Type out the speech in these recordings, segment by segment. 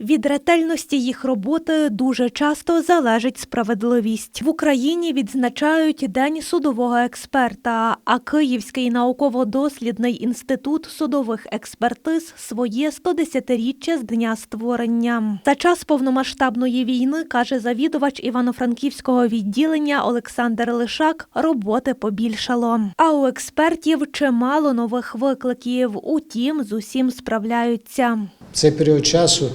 Від ретельності їх роботи дуже часто залежить справедливість. В Україні відзначають День судового експерта, а Київський науково-дослідний інститут судових експертиз своє 110-річчя з дня створення. За час повномасштабної війни, каже завідувач Івано-Франківського відділення Олександр Лишак, роботи побільшало. А у експертів чимало нових викликів. Утім, з усім справляються. Цей період часу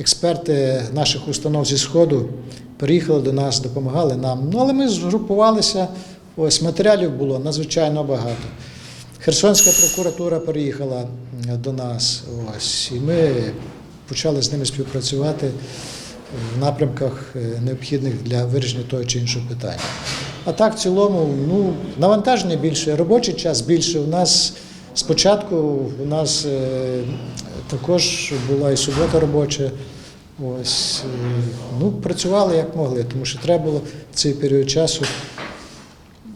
експерти наших установ зі Сходу приїхали до нас, допомагали нам. Ну, але ми згрупувалися, ось матеріалів було надзвичайно багато. Херсонська прокуратура приїхала до нас, ось, і ми почали з ними співпрацювати в напрямках е, необхідних для вирішення того чи іншого питання. А так, в цілому, ну, навантаження більше, робочий час більше. У нас спочатку у нас е, також була і субота робоча. Ось, е, ну, працювали як могли, тому що треба було в цей період часу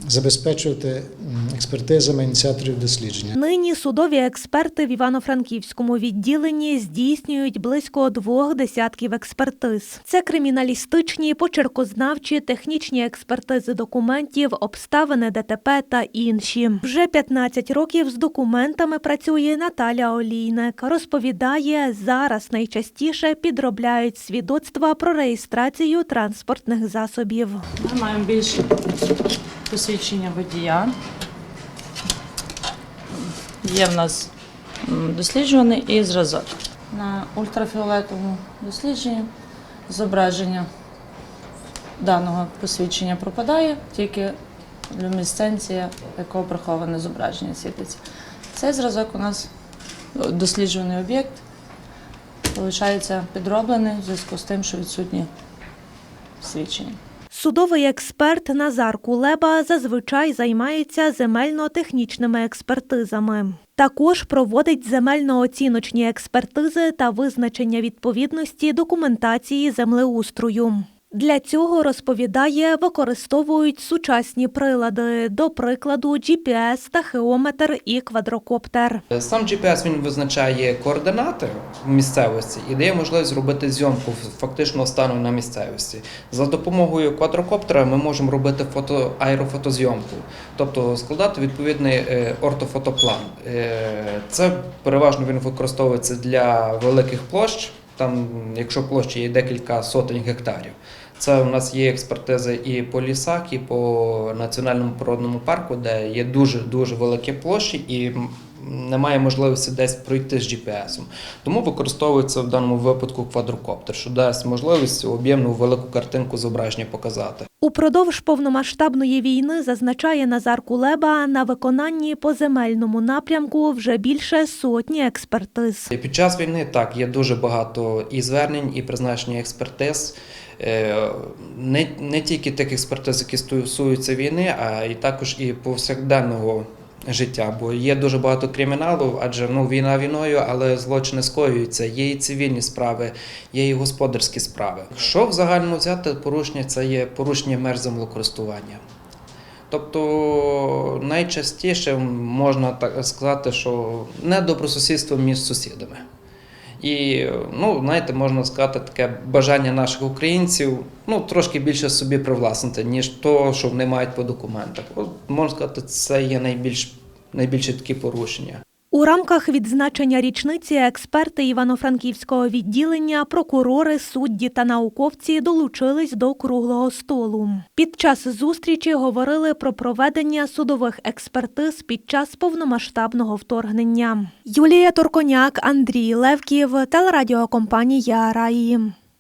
забезпечувати експертизами ініціаторів дослідження. Нині судові експерти в Івано-Франківському відділенні здійснюють близько двох десятків експертиз. Це криміналістичні, почеркознавчі, технічні експертизи документів, обставини ДТП та інші. Вже 15 років з документами працює Наталя Олійник. Розповідає, зараз найчастіше підробляють свідоцтва про реєстрацію транспортних засобів. Ми маємо більше посвідчення водія. Є в нас досліджуваний і зразок. На ультрафіолетовому дослідженні зображення даного посвідчення пропадає, тільки люмінесценція, якого приховане зображення світиться. Цей зразок у нас досліджуваний об'єкт, виходить підроблений в зв'язку з тим, що відсутні свідчення. Судовий експерт Назар Кулеба зазвичай займається земельно-технічними експертизами. Також проводить земельно-оціночні експертизи та визначення відповідності документації землеустрою. Для цього розповідає, використовують сучасні прилади, до прикладу, GPS, тахеометр і квадрокоптер. Сам GPS він визначає координати в місцевості і дає можливість зробити зйомку фактичного стану на місцевості. За допомогою квадрокоптера ми можемо робити фото, аерофотозйомку, тобто складати відповідний е, ортофотоплан. Е, Це переважно він використовується для великих площ, там, якщо площа є декілька сотень гектарів. Це у нас є експертизи і по лісах, і по національному природному парку, де є дуже дуже великі площі і немає можливості десь пройти з GPS. Тому використовується в даному випадку квадрокоптер, що дасть можливість об'ємну велику картинку зображення показати. Упродовж повномасштабної війни, зазначає Назар Кулеба, на виконанні по земельному напрямку вже більше сотні експертиз. Під час війни так є дуже багато і звернень, і призначення експертиз. Е, Не, не тільки тих експертиз, які стосуються війни, а і також і повсякденного життя. Бо є дуже багато криміналу, адже ну війна війною, але злочини скоюються. Є і цивільні справи, є і господарські справи. Що в загальному взяти порушення, це є порушення меж землекористування. Тобто найчастіше можна так сказати, що недобросусідство між сусідами. І, ну, знаєте, можна сказати, таке бажання наших українців ну, трошки більше собі привласнити, ніж то, що вони мають по документах. От, можна сказати, це є найбільш, найбільші такі порушення. У рамках відзначення річниці експерти Івано-Франківського відділення, прокурори, судді та науковці долучились до круглого столу. Під час зустрічі говорили про проведення судових експертиз під час повномасштабного вторгнення. Юлія Турконяк, Андрій Левків, телерадіокомпанія Раї.